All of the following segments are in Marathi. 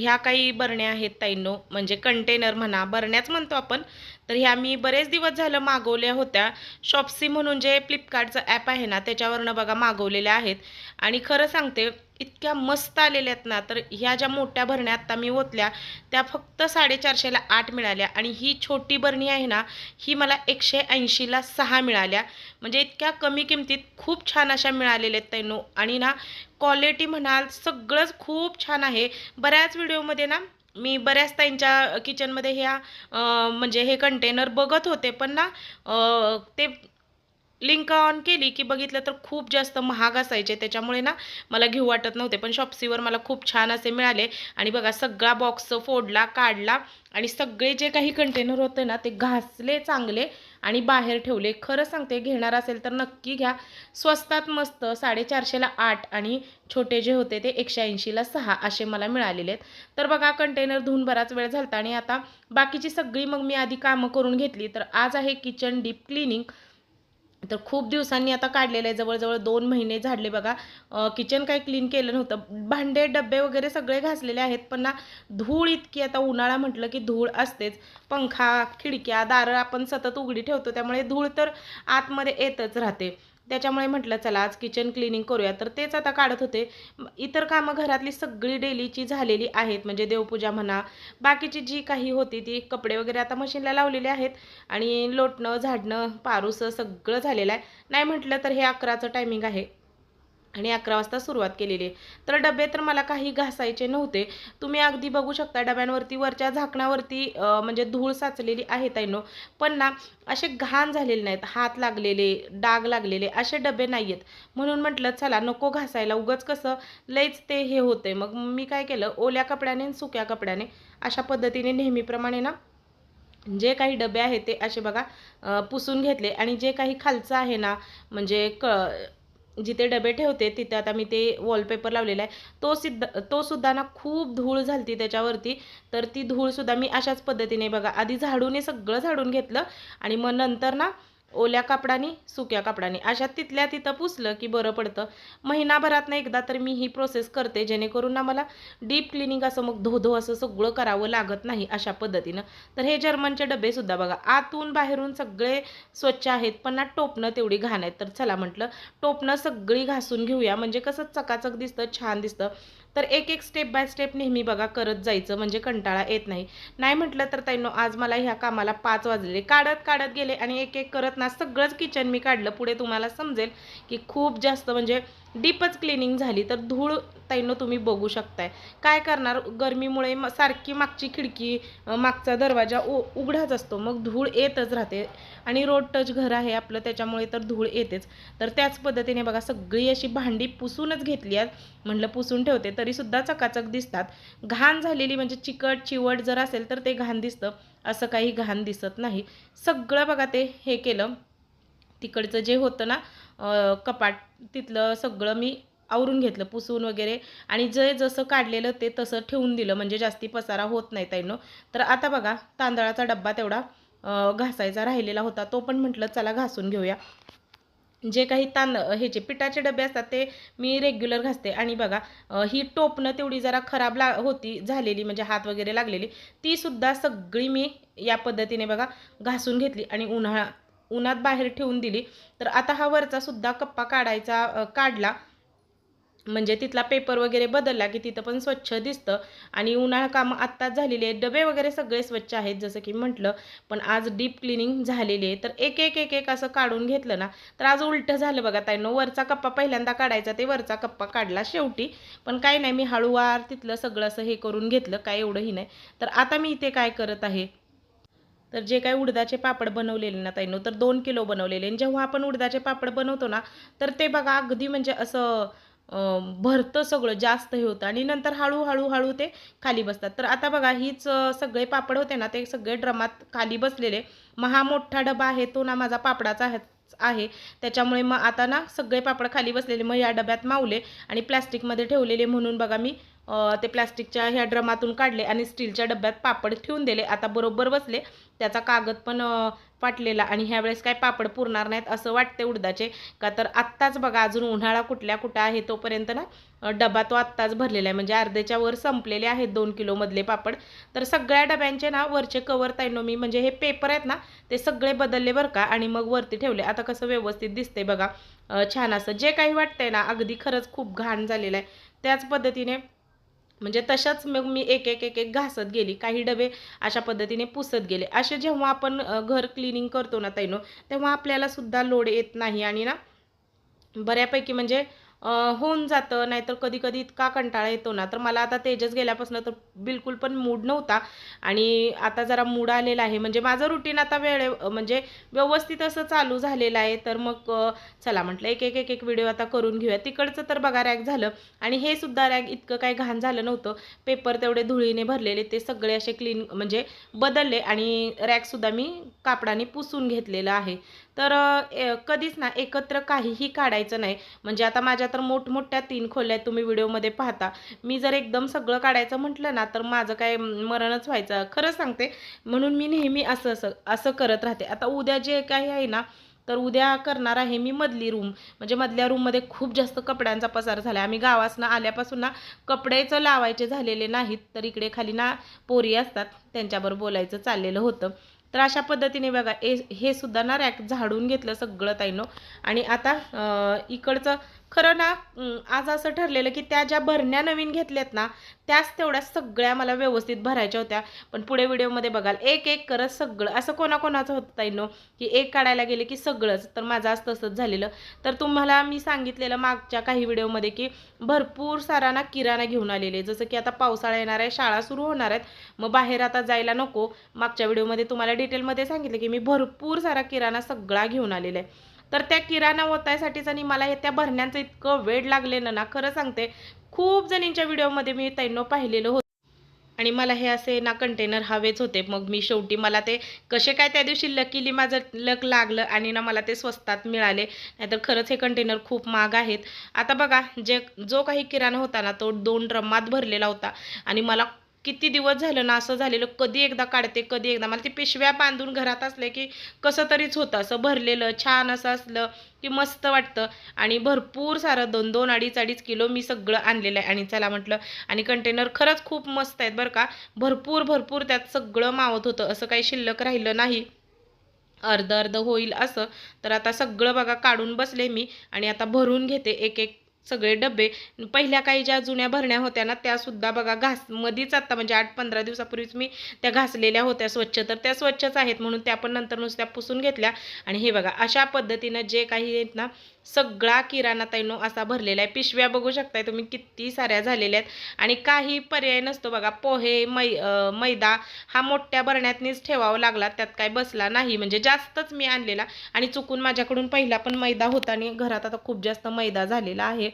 ह्या काही बरण्या आहेत ताईंनो. म्हणजे कंटेनर म्हणा बरण्याच म्हणतो आपण. तर ह्या मी बरेच दिवस झालं मागवल्या होत्या. शॉप्सी म्हणून जे फ्लिपकार्टचं ॲप आहे ना त्याच्यावरनं बघा मागवलेल्या आहेत. आणि खरं सांगते इतक्या मस्त आलेल्या आहेत ना तर ह्या ज्या मोठ्या भरण्या आत्ता मी ओतल्या त्या फक्त साडेचारशेला आठ मिळाल्या. आणि ही छोटी भरणी आहे ना ही मला एकशे ऐंशीला सहा मिळाल्या. म्हणजे इतक्या कमी किमतीत खूप छान अशा मिळालेल्या आहेत ताईंनो. आणि ना क्वालिटी म्हणाल सगळंच खूप छान आहे. बऱ्याच व्हिडिओमध्ये ना मी बऱ्याच ताईंच्या किचनमध्ये ह्या म्हणजे हे कंटेनर बघत होते. पण ना ते लिंक ऑन केली की बघितलं तर खूप जास्त महाग असायचे. त्याच्यामुळे ना मला घेऊ वाटत नव्हते पण शॉप्सीवर मला खूप छान असे मिळाले. आणि बघा सगळा बॉक्स फोडला काढला आणि सगळे जे काही कंटेनर होते ना ते घासले चांगले आणि बाहेर ठेवले. खरं सांगते घेणार असेल तर नक्की घ्या. स्वस्तात मस्त साडेचारशेला आठ आणि छोटे जे होते ते एकशे ऐंशीला सहा असे मला मिळालेले आहेत. तर बघा कंटेनर धुवून बराच वेळ झालता आणि आता बाकीची सगळी मग मी आधी कामं करून घेतली. तर आज आहे किचन डीप क्लिनिंग तर खूप दिवसांनी आता काढलेलं आहे. जवळजवळ दोन महिने झाडले बघा. किचन काही क्लीन केलं नव्हतं. भांडे डबे वगैरे सगळे घासलेले आहेत. पण ना धूळ इतकी आता उन्हाळा म्हटलं की धूळ असतेच. पंखा खिडक्या दारं आपण सतत उघडी ठेवतो. त्यामुळे धूळ तर आतमध्ये येतच राहते. त्याच्यामुळे म्हटलं चला आज किचन क्लिनिंग करूया. तर तेच आता काढत होते. इतर कामं घरातली सगळी डेलीची झालेली आहेत म्हणजे देवपूजा म्हणा बाकीची जी काही होती ती कपडे वगैरे आता मशीनला लावलेले आहेत आणि लोटणं झाडणं पारूसं सगळं झालेलं आहे. नाही म्हटलं तर हे अकराचं टायमिंग आहे. आणि अकरा वाजता सुरुवात केलेली आहे. तर डबे तर मला काही घासायचे नव्हते. तुम्ही अगदी बघू शकता डब्यांवरती वरच्या झाकणावरती म्हणजे धूळ साचलेली आहे ताईनो. पण ना असे घाण झालेले नाहीत. हात लागलेले डाग लागलेले असे डबे नाही आहेत म्हणून म्हटलं चला नको घासायला. उगच कसं लईच ते हे होते मग मी काय केलं ओल्या कपड्याने आणि सुक्या कपड्याने अशा पद्धतीने नेहमीप्रमाणे ना जे काही डबे आहेत ते असे बघा पुसून घेतले. आणि जे काही खालचं आहे ना म्हणजे क जिथे डबे ठेवते तिथे आता मी ते वॉलपेपर लावलेला आहे. तो सिद्ध तो सुद्धा ना खूप धूळ झालती त्याच्यावरती. तर ती धूळसुद्धा मी अशाच पद्धतीने बघा आधी झाडूने सगळं झाडून घेतलं आणि मग नंतर ना ओल्या कापडाने सुक्या कापडाने. अशा तिथल्या तिथं पुसलं की बरं पडतं. महिनाभरातनं एकदा तर मी ही प्रोसेस करते जेणेकरून ना मला डीप क्लिनिंग असं मग धो धो असं सगळं करावं लागत नाही अशा पद्धतीनं. तर हे जर्मनचे डबेसुद्धा बघा. आतून बाहेरून सगळे स्वच्छ आहेत पण ना टोपणं तेवढी घाण आहेत. तर चला म्हटलं टोपणं सगळी घासून घेऊया. म्हणजे कसं चकाचक दिसतं छान दिसतं. तर एक एक स्टेप बाय स्टेप नेहमी बघा करत जायचं म्हणजे कंटाळा येत नाही. नाही म्हटलं तर ताईनो आज मला ह्या कामाला पाच वाजलेले काढत काढत गेले आणि एक एक करत ना सगळंच किचन मी काढलं. पुढे तुम्हाला समजेल की खूप जास्त म्हणजे डीपच क्लिनिंग झाली. तर धूळ ताईनो तुम्ही बघू शकताय. काय करणार? गरमीमुळे म- सारखी मागची खिडकी मागचा दरवाजा उ उघडाच असतो. मग धूळ येतच राहते आणि रोड टच घर आहे आपलं त्याच्यामुळे तर धूळ येतेच. तर त्याच पद्धतीने बघा सगळी अशी भांडी पुसूनच घेतली आहेत. म्हणलं पुसून ठेवते तरीसुद्धा चकाचक दिसतात. घाण झालेली म्हणजे चिकट चिवट जर असेल तर ते घाण दिसतं. असं काही घाण दिसत नाही. सगळं बघा ते हे केलं. तिकडचं जे होतं ना कपाट तिथलं सगळं मी आवरून घेतलं पुसून वगैरे. आणि जे जसं काढलेलं ते तसं ठेवून दिलं म्हणजे जास्ती पसारा होत नाही ताईनो. तर आता बघा तांदळाचा डब्बा तेवढा घासायचा राहिलेला होता. तो पण म्हटलं चला घासून घेऊया. जे काही तांद ह्याचे पिठाचे डबे असतात ते मी रेग्युलर घासते. आणि बघा ही टोपणं तेवढी जरा खराब ला होती झालेली म्हणजे हात वगैरे लागलेली. ती सुद्धा सगळी मी या पद्धतीने बघा घासून घेतली आणि उन्हाळा उन्हात बाहेर ठेवून दिली. तर आता हा वरचा सुद्धा कप्पा काढायचा काढला. म्हणजे तिथला पेपर वगैरे बदलला की तिथं पण स्वच्छ दिसतं. आणि उन्हाळा कामं आत्ताच झालेली आहेत. डबे वगैरे सगळे स्वच्छ आहेत जसं की म्हटलं. पण आज डीप क्लिनिंग झालेली आहे. तर एक एक एक एक असं काढून घेतलं ना तर आज उलटं झालं बघा ताईनो वरचा कप्पा पहिल्यांदा काढायचा ते वरचा कप्पा काढला शेवटी. पण काय नाही मी हळूवार तिथलं सगळं असं हे करून घेतलं. काय एवढंही नाही. तर आता मी इथे काय करत आहे? तर जे काही उडदाचे पापड बनवलेले ना ताईनो तर दोन किलो बनवलेले. आणि जेव्हा आपण उडदाचे पापड बनवतो ना तर ते बघा अगदी म्हणजे असं भरतं सगळं जास्त हे होतं. आणि नंतर हळूहळू हळू ते खाली बसतात. तर आता बघा हीच सगळे पापड होते ना ते सगळे ड्रमात खाली बसलेले. मग हा मोठा डबा आहे तो ना माझा पापडाचा आहे आहे. त्याच्यामुळे मग आता ना सगळे पापड खाली बसलेले. मग या डब्यात मावले आणि प्लॅस्टिकमध्ये ठेवलेले म्हणून बघा मी ते प्लॅस्टिकच्या ह्या ड्रमातून काढले आणि स्टीलच्या डब्यात पापड ठेवून दिले. आता बरोबर बसले. त्याचा कागद पण फाटलेला आणि ह्यावेळेस काय पापड पुरणार नाहीत असं वाटते उडदाचे. का तर आत्ताच बघा अजून उन्हाळा कुठल्या कुठं आहे तोपर्यंत ना डबा तो आत्ताच भरलेला आहे. म्हणजे अर्ध्याच्या वर संपलेले आहेत दोन किलोमधले पापड. तर सगळ्या डब्यांचे ना वरचे कवर ताईनो मी म्हणजे हे पेपर आहेत ना ते सगळे बदलले बरं का आणि मग वरती ठेवले. आता कसं व्यवस्थित दिसते बघा छान असं. जे काही वाटतंय ना अगदी खरंच खूप घाण झालेलं आहे. त्याच पद्धतीने म्हणजे तशाच मग मी एक एक एक एक घासत गेली. काही डबे अशा पद्धतीने पुसत गेले. असे जेव्हा आपण घर क्लिनिंग करतो ना ताईनो तेव्हा आपल्याला सुद्धा लोड येत नाही. आणि ना बऱ्यापैकी म्हणजे होऊन जातं नाहीतर कधी कधी इतका कंटाळा येतो ना. तर मला आता तेजस गेल्यापासून तर बिलकुल पण मूड नव्हता. आणि आता जरा मूड आलेला आहे. म्हणजे माझं रुटीन आता वेळे म्हणजे व्यवस्थित असं चालू झालेलं आहे. तर मग चला म्हटलं एक एक एक एक व्हिडिओ आता करून घेऊया. तिकडचं तर बघा रॅक झालं. आणि हे सुद्धा रॅक इतकं काही घाण झालं नव्हतं. पेपर तेवढे धुळीने भरलेले ते सगळे असे क्लीन म्हणजे बदलले. आणि रॅकसुद्धा मी कापडाने पुसून घेतलेलं आहे. तर ए- कधीच ना एकत्र काहीही काढायचं नाही. म्हणजे आता माझ्या तर मोठमोठ्या तीन खोल्या आहेत तुम्ही व्हिडिओमध्ये पाहता. मी जर एकदम सगळं काढायचं म्हटलं ना तर माझं काय मरणच व्हायचं. खरंच सांगते म्हणून मी नेहमी असं असं असं करत राहते. आता उद्या जे काही आहे ना तर उद्या करणार आहे मी मधली रूम. म्हणजे मधल्या रूममध्ये खूप जास्त कपड्यांचा पसार झाला आम्ही गावासनं आल्यापासून ना कपडेचं लावायचे झालेले नाहीत. तर इकडे खाली ना पोरी असतात त्यांच्याबरोबर बोलायचं चाललेलं होतं. तर अशा पद्धतीने बघा ए हे सुद्धा ना रॅक झाडून घेतलं सगळं ताईनो. आणि आता इकडचं खरं ना आज असं ठरलेलं की त्या ज्या भरण्या नवीन घेतल्यात ना त्याच तेवढ्या सगळ्या मला व्यवस्थित भरायच्या होत्या. पण पुढे व्हिडिओमध्ये बघाल एक एक करत सगळं असं कोणाकोणाचं होतं ताईनो की एक काढायला गेले की सगळंच तर माझं आज तसंच झालेलं. तर तुम्हाला मी सांगितलेलं मागच्या काही व्हिडिओमध्ये की भरपूर सारा ना किराणा घेऊन आलेले जसं की आता पावसाळा येणार आहे शाळा सुरू होणार आहेत मग बाहेर आता जायला नको. मागच्या व्हिडिओमध्ये तुम्हाला डिटेलमध्ये सांगितलं की मी भरपूर सारा किराणा सगळा घेऊन आलेला आहे. तर त्या किराणा ओतायसाठीच आणि मला हे त्या भरण्यांचं इतकं वेळ लागलेलं ना खरं सांगते खूप जणींच्या व्हिडिओमध्ये मी त्यांना पाहिलेलं होतं. आणि मला हे असे ना कंटेनर हवेच होते. मग मी शेवटी मला ते कसे काय त्या दिवशी लकीली माझं लक लागलं आणि ना मला ते स्वस्तात मिळाले. नाहीतर खरंच हे कंटेनर खूप महाग आहेत. आता बघा जे जो काही किराणा होता ना तो दोन ड्रमात भरलेला होता. आणि मला किती दिवस झालं ना असं झालेलं कधी एकदा काढते कधी एकदा. मला ते पिशव्या बांधून घरात असले की कसं तरीच होतं असं भरलेलं छान असं असलं की मस्त वाटतं. आणि भरपूर सारं दोन दोन अडीच अडीच किलो मी सगळं आणलेलं आहे. आणि चला म्हटलं आणि कंटेनर खरंच खूप मस्त आहेत बरं का. भरपूर भरपूर त्यात सगळं मावत होतं. असं काही शिल्लक राहिलं नाही. अर्ध अर्ध होईल असं. तर आता सगळं बघा काढून बसले मी. आणि आता भरून घेते एक एक सगळे डबे. पहिल्या काही ज्या जुन्या भरण्या होत्या ना त्यासुद्धा बघा घास मधीच आत्ता म्हणजे आठ पंधरा दिवसापूर्वीच मी त्या घासलेल्या होत्या स्वच्छ. तर त्या स्वच्छच आहेत म्हणून त्या पण नंतर नुसत्या पुसून घेतल्या. आणि हे बघा अशा पद्धतीनं जे काही आहेत ना सगळा किराणा तैनो असा भरलेला आहे. पिशव्या बघू शकताय तुम्ही किती साऱ्या झालेल्या आहेत. आणि काही पर्याय नसतो बघा पोहे मै मैदा हा मोठ्या भरण्यातनीच ठेवावा लागला त्यात काय बसला नाही. म्हणजे जास्तच मी आणलेला आणि चुकून माझ्याकडून पहिला पण मैदा होता आणि घरात आता खूप जास्त मैदा झालेला आहे.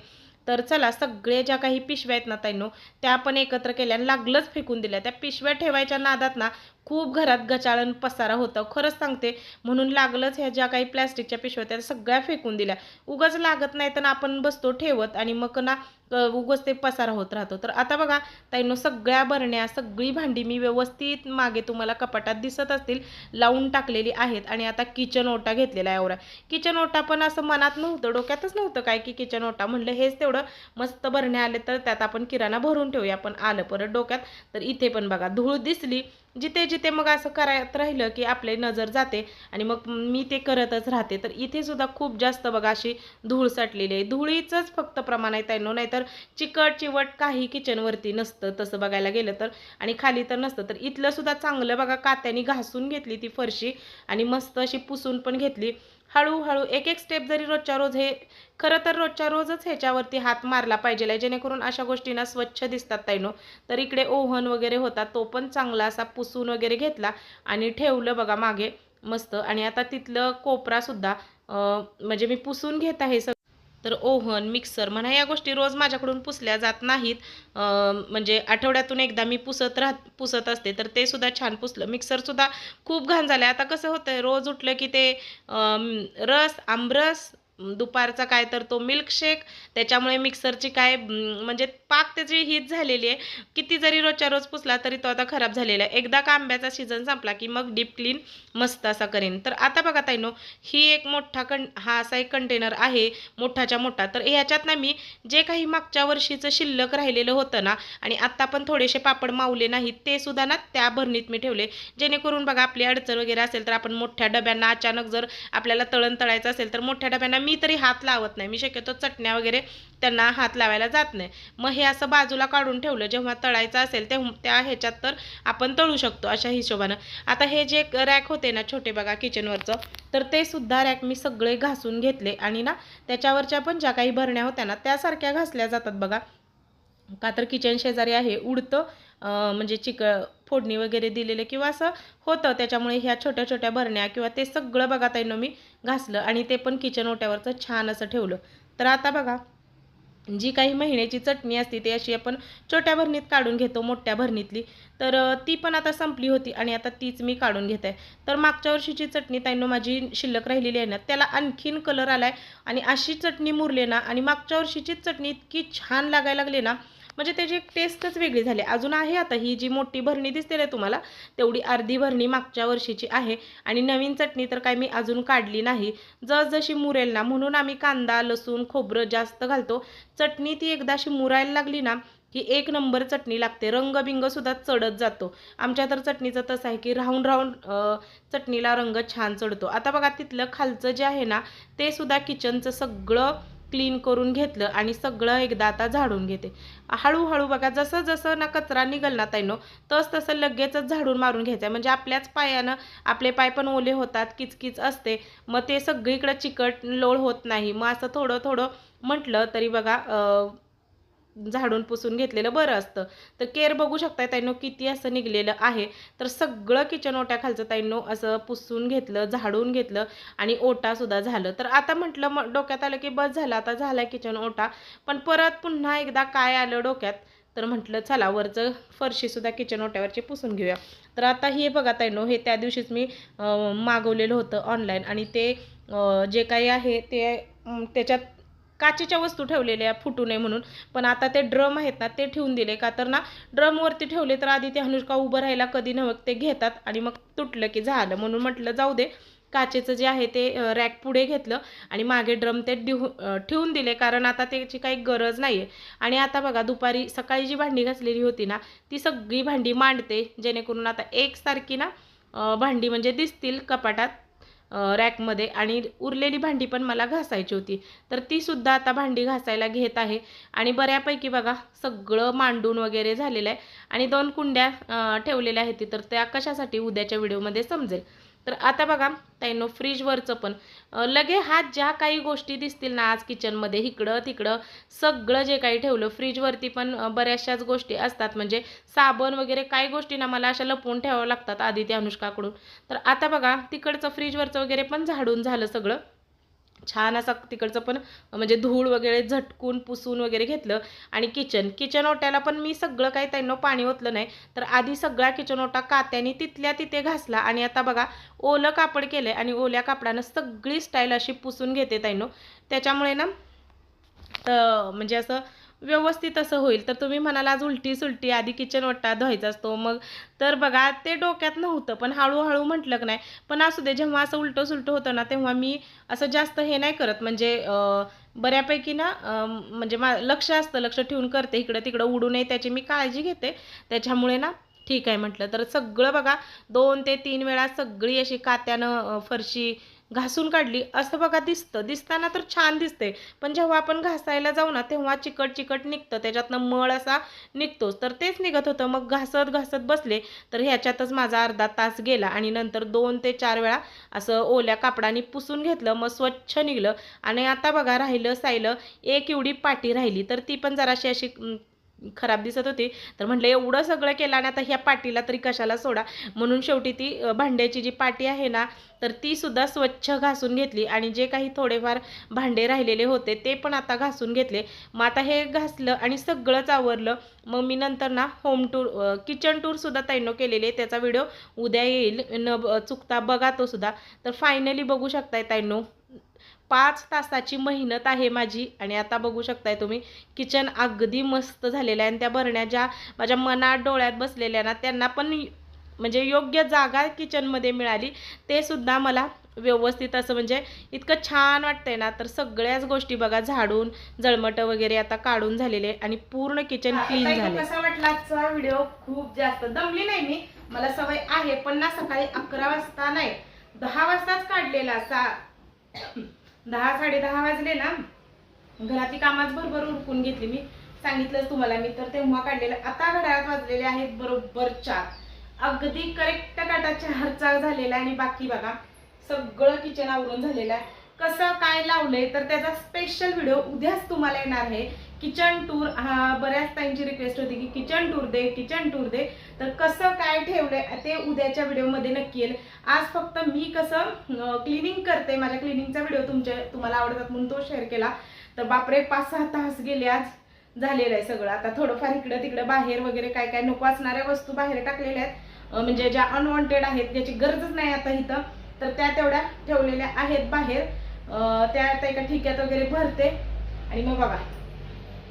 तर चला सगळे ज्या काही पिशव्या आहेत ना ताईनो त्या आपण एकत्र केल्या आणि लागलंच फेकून दिल्या. त्या पिशव्या ठेवायच्या नादात ना खूप घरात गचाळण पसारा होतं. खरंच सांगते म्हणून लागलंच ह्या ज्या काही प्लॅस्टिकच्या पिशव्या त्या सगळ्या फेकून दिल्या. उगाच लागत नाही तर आपण बसतो ठेवत आणि मग ना उगच ते पसारा होत राहतो. तर आता बघा ताईनो सगळ्या बरण्या सगळी भांडी मी व्यवस्थित मागे तुम्हाला कपाटात दिसत असतील लावून टाकलेली आहेत आणि आता किचन ओटा घेतलेला आहे एवढा किचन ओटा पण असं मनात नव्हतं डोक्यातच नव्हतं काय की किचन ओटा. म्हणलं हेच तेवढं मस्त बरण्या आले तर त्यात आपण किराणा भरून ठेवूया पण आलं परत डोक्यात. तर इथे पण बघा धूळ दिसली जिथे जिथे मग असं करायत राहिलं की आपले नजर जाते आणि मग मी ते करतच राहते. तर इथे सुद्धा खूप जास्त बघा अशी धूळ साठलेली आहे. धुळीचंच फक्त प्रमाण आहे त्यानं नाहीतर चिकट चिवट काही किचनवरती नसतं तसं बघायला गेलं तर. आणि खाली तर नसतं. तर इथलं सुद्धा चांगलं बघा कात्याने घासून घेतली ती फरशी आणि मस्त अशी पुसून पण घेतली. हळूहळू एक एक स्टेप जरी रोजच्या रोज हे खरं तर रोजच्या रोजच ह्याच्यावरती हात मारला पाहिजे. जेणेकरून अशा गोष्टींना स्वच्छ दिसतात ताईनो. तर इकडे ओव्हन वगैरे होता तो पण चांगला असा पुसून वगैरे घेतला आणि ठेवलं बघा मागे मस्त. आणि आता तिथलं कोपरासुद्धा म्हणजे मी पुसून घेत आहे सग तर ओव्हन मिक्सर म्हणा या गोष्टी रोज माझ्याकडून पुसल्या जात नाहीत. म्हणजे आठवड्यातून एकदा मी पुसत राहत पुसत असते तर ते सुद्धा छान पुसलं. मिक्सरसुद्धा खूप घाण झालं आता कसं होतं रोज उठलं की ते रस आमरस दुपारचा काय तर तो मिल्कशेक त्याच्यामुळे मिक्सरची काय म्हणजे पाक त्याची हीच झालेली आहे. किती जरी रोजच्या रोज पुसला तरी तो आता खराब झालेला आहे. एकदा का आंब्याचा सीझन संपला की मग डीप क्लीन मस्त असा करेन. तर आता बघा ताईनो ही एक मोठा कं हा असा एक कंटेनर आहे मोठाच्या मोठा. तर ह्याच्यात ना मी जे काही मागच्या वर्षीचं शिल्लक राहिलेलं होतं ना आणि आत्ता पण थोडेसे पापड मावले नाहीत ते सुद्धा ना त्या भरणीत मी ठेवले. जेणेकरून बघा आपली अडचण वगैरे असेल तर आपण मोठ्या डब्यांना अचानक जर आपल्याला तळण तळायचं असेल तर मोठ्या डब्यांना मी तरी हात लावत नाही. मी शक्यतो चटण्या वगैरे त्यांना हात लावायला जात नाही. मग हे असं बाजूला काढून ठेवलं जेव्हा तळायचं असेल तेव्हा त्या ह्याच्यात तर आपण तळू शकतो अशा हिशोबानं. आता हे जे रॅक होते ना छोटे बघा किचनवरचं तर ते सुद्धा रॅक मी सगळे घासून घेतले. आणि ना त्याच्यावरच्या पण ज्या काही भरण्या होत्या ना त्यासारख्या घासल्या जातात बघा. का तर किचन शेजारी आहे उडतं म्हणजे चिक फोडणी वगैरे दिलेले किंवा असं होतं त्याच्यामुळे ह्या छोट्या छोट्या भरण्या किंवा ते सगळं बघा ताईनं मी घासलं आणि ते पण किचन ओट्यावरचं छान असं ठेवलं. तर आता बघा जी काही महिन्याची चटणी असते ती अशी आपण छोट्या भरणीत काढून घेतो मोठ्या भरणीतली. तर ती पण आता संपली होती आणि आता तीच मी काढून घेत. आहे तर मागच्या वर्षीची चटणी ताईनं माझी शिल्लक राहिलेली आहे ना त्याला आणखीन कलर आला आहे आणि अशी चटणी मुरली ना आणि मागच्या वर्षीचीच चटणी इतकी छान लागायला लागली ना म्हणजे त्याची एक टेस्टच वेगळी झाली. अजून आहे आता ही जी मोठी भरणी दिसते ना तुम्हाला तेवढी अर्धी भरणी मागच्या वर्षीची आहे आणि नवीन चटणी तर काय मी अजून काढली नाही. जसजशी मुरेल ना म्हणून आम्ही कांदा लसूण खोबरं जास्त घालतो. चटणी ती एकदा अशी मुरायला लागली ना की एक नंबर चटणी लागते. रंगबिंगसुद्धा सुद्धा चढत जातो. आमच्या तर चटणीचं तसं आहे की राहून राहून चटणीला रंग छान चढतो. आता बघा तिथलं खालचं जे आहे ना ते सुद्धा किचनचं सगळं क्लीन करून घेतलं आणि सगळं एकदा आता झाडून घेते. हळूहळू बघा जसं जसं ना कचरा निघल ना ताईनो तस तसं लगेचच झाडून मारून घ्यायचं. म्हणजे आपल्याच पायानं आपले पाय पण ओले होतात किचकिच असते. मग ते सगळीकडं चिकट लोळ होत नाही. मग असं थोडं थोडं म्हटलं तरी बघा झाडून पुसून घेतलेलं बरं असतं. तर केर बघू शकताय ताईनो किती असं निघलेलं आहे. तर सगळं किचन ओट्याखालचं ताईनो असं पुसून घेतलं झाडून घेतलं आणि ओटासुद्धा झालं. तर आता म्हटलं मग डोक्यात आलं की बस झालं आता झाला किचन ओटा. पण परत पुन्हा एकदा काय आलं डोक्यात? तर म्हटलं चला वरचं फरशीसुद्धा किचन ओट्यावरची पुसून घेऊया. तर आता हे बघा ताईनो हे त्या दिवशीच मी मागवलेलं होतं ऑनलाईन आणि ते जे काही आहे ते त्याच्यात काचेच्या वस्तू ठेवलेल्या फुटू नये म्हणून. पण आता ते ड्रम आहेत ना ते ठेवून दिले. का तर ना ड्रमवरती ठेवले तर आधी ते अनुष्का उभं राहायला कधी नव्हत ते घेतात आणि मग तुटलं की झालं. म्हणून म्हटलं जाऊ दे काचेचं जे आहे ते रॅक पुढे घेतलं आणि मागे ड्रम ते डिहू ठेवून दिले. कारण आता त्याची काही गरज नाही आहे आणि आता बघा दुपारी सकाळी जी भांडी घासलेली होती ना ती सगळी भांडी मांडते. जेणेकरून आता एकसारखी ना भांडी म्हणजे दिसतील कपाटात. रॅकमध्ये आणि उरलेली भांडी पण मला घासायची होती. तर ती सुद्धा आता भांडी घासायला घेत आहे. आणि बऱ्यापैकी बघा सगळं मांडून वगैरे झालेलं आहे. आणि दोन कुंड्या ठेवलेल्या आहेत तर त्या कशासाठी उद्याच्या व्हिडिओमध्ये समजेल. तर आता बघा ताईनो फ्रीजवरचं पण. लगे हात ज्या काही गोष्टी दिसतील ना आज किचनमध्ये इकडं तिकडं सगळं जे काही ठेवलं फ्रीजवरती पण बऱ्याचशाच गोष्टी असतात. म्हणजे साबण वगैरे काही गोष्टी ना मला अशा लपवून ठेवाव्या लागतात आदित्य अनुष्काकडून. तर आता बघा तिकडचं फ्रीजवरचं वगैरे पण झाडून झालं सगळं. छान असा तिकडचं पण म्हणजे धूळ वगैरे झटकून पुसून वगैरे घेतलं. आणि किचन किचन ओट्याला पण मी सगळं काही त्यांना पाणी ओतलं नाही. तर आधी सगळा किचन ओटा कात्याने तिथल्या तिथे घासला. आणि आता बघा ओलं कापड केलं आणि ओल्या कापडानं सगळी स्टाईल अशी पुसून घेते त्यांना त्याच्यामुळे ना तर म्हणजे असं व्यवस्थित असं होईल. तर तुम्ही म्हणाल आज उलटी सुलटी आधी किचन ओटा धुवायचा असतो. मग तर बघा ते डोक्यात नव्हतं पण हळूहळू म्हटलं की नाही. पण असू दे जेव्हा असं उलटं सुलटं होतं ना तेव्हा मी असं जास्त हे नाही करत. म्हणजे बऱ्यापैकी ना म्हणजे मा लक्ष असतं लक्ष ठेवून करते. इकडं तिकडं उडू नये त्याची मी काळजी घेते. त्याच्यामुळे ना ठीक आहे म्हटलं. तर सगळं बघा दोन ते तीन वेळा सगळी अशी कात्यानं फरशी घासून काढली. असं बघा दिसतं. दिसताना तर छान दिसते पण जेव्हा आपण घासायला जाऊ ना तेव्हा चिकट चिकट निघतं. त्याच्यातनं मळ असा निघतोच. तर तेच निघत होतं. मग घासत घासत बसले. तर ह्याच्यातच माझा अर्धा तास गेला. आणि नंतर दोन ते चार वेळा असं ओल्या कापडाने पुसून घेतलं. मग स्वच्छ निघलं. आणि आता बघा राहिलं सायलं. एक एवढी पाटी राहिली. तर ती पण जराशी अशी खराब दिसत होती. तर म्हटलं एवढं सगळं केलं आणि आता ह्या पाटीला तरी कशाला सोडा? म्हणून शेवटी ती भांड्याची जी पाटी आहे ना तर ती सुद्धा स्वच्छ घासून घेतली आणि जे काही थोडेफार भांडे राहिलेले होते ते पण आता घासून घेतले. मग आता हे घासलं आणि सगळंच आवरलं. मग मी नंतर ना होम टूर किचन टूरसुद्धा तैनो केलेले आहे. त्याचा व्हिडिओ उद्या येईल. न ब- चुकता बघा तो सुद्धा. तर फायनली बघू शकताय तैनो. पाच तासाची मेहनत आहे माझी. आणि आता बघू शकताय तुम्ही किचन अगदी मस्त झालेलं आहे. आणि त्या भरण्या ज्या माझ्या मनात डोळ्यात बसलेल्या ना त्यांना पण म्हणजे योग्य जागा किचनमध्ये मिळाली. ते सुद्धा मला व्यवस्थित असं म्हणजे इतकं छान वाटतंय ना तर सगळ्याच गोष्टी बघा झाडून जळमट वगैरे आता काढून झालेले आहे. आणि पूर्ण किचन क्लीन झाले कसा वाटला आजचा व्हिडिओ खूप जास्त. दमली नाही मी. मला सवय आहे पण ना सकाळी अकरा वाजता नाही दहा वाजताच काढलेला सा दहा साडे दहा वाजले ना. घराची कामात भरभर उरकून घेतली मी. सांगितलंच तुम्हाला मी तर तेव्हा काढलेलं. आता घड्याळात वाजलेले आहेत बरोबर चार. अगदी करेक्ट काटा चार झालेला आहे आणि बाकी बघा सगळं किचन आवरून झालेलं आहे. कसं काय लावलंय तर त्याचा स्पेशल व्हिडिओ उद्याच तुम्हाला येणार आहे. किचन टूर हा बऱ्याच ताईंची रिक्वेस्ट होती की किचन टूर दे किचन टूर दे. तर कसं काय ठेवलंय ते उद्याच्या व्हिडिओमध्ये नक्की येईल. आज फक्त मी कसं क्लिनिंग करते माझ्या क्लिनिंगचा व्हिडिओ तुमच्या तुम्हाला आवडतात म्हणून तो शेअर केला. तर बापरे पाच सहा तास गेले आज. झालेलं आहे सगळं. आता थोडंफार इकडं तिकडं बाहेर वगैरे काय काय नको असणाऱ्या वस्तू बाहेर टाकलेल्या आहेत. म्हणजे ज्या अनवॉन्टेड आहेत ज्याची गरजच नाही आता इथं तर त्या तेवढ्या ठेवलेल्या आहेत बाहेर. त्या आता एका ठिक्यात वगैरे भरते. आणि मग बघा.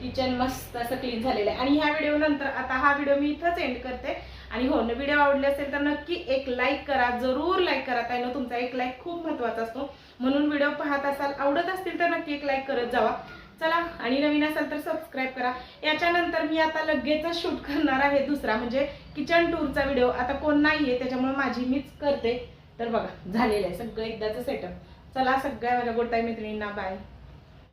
किचन मस्त असं क्लीन झालेलं आहे. आणि ह्या व्हिडिओ नंतर आता हा व्हिडिओ मी इथंच एंड करते. आणि हो व्हिडिओ आवडले असेल तर नक्की एक लाईक करा. जरूर लाईक करा. काय ना तुमचा एक लाईक खूप महत्त्वाचा असतो. म्हणून व्हिडिओ पाहत असाल आवडत असतील तर नक्की एक लाईक करत जावा. चला आणि नवीन असाल तर सबस्क्राईब करा. याच्यानंतर मी आता लगेचच शूट करणार आहे दुसरा म्हणजे किचन टूरचा व्हिडिओ आता कोण नाहीये त्याच्यामुळे माझी मीच करते. तर बघा झालेलं आहे. सगळं एकदाचं सेटअप चला सगळ्या माझ्या गोटाई मैत्रिणींना बाय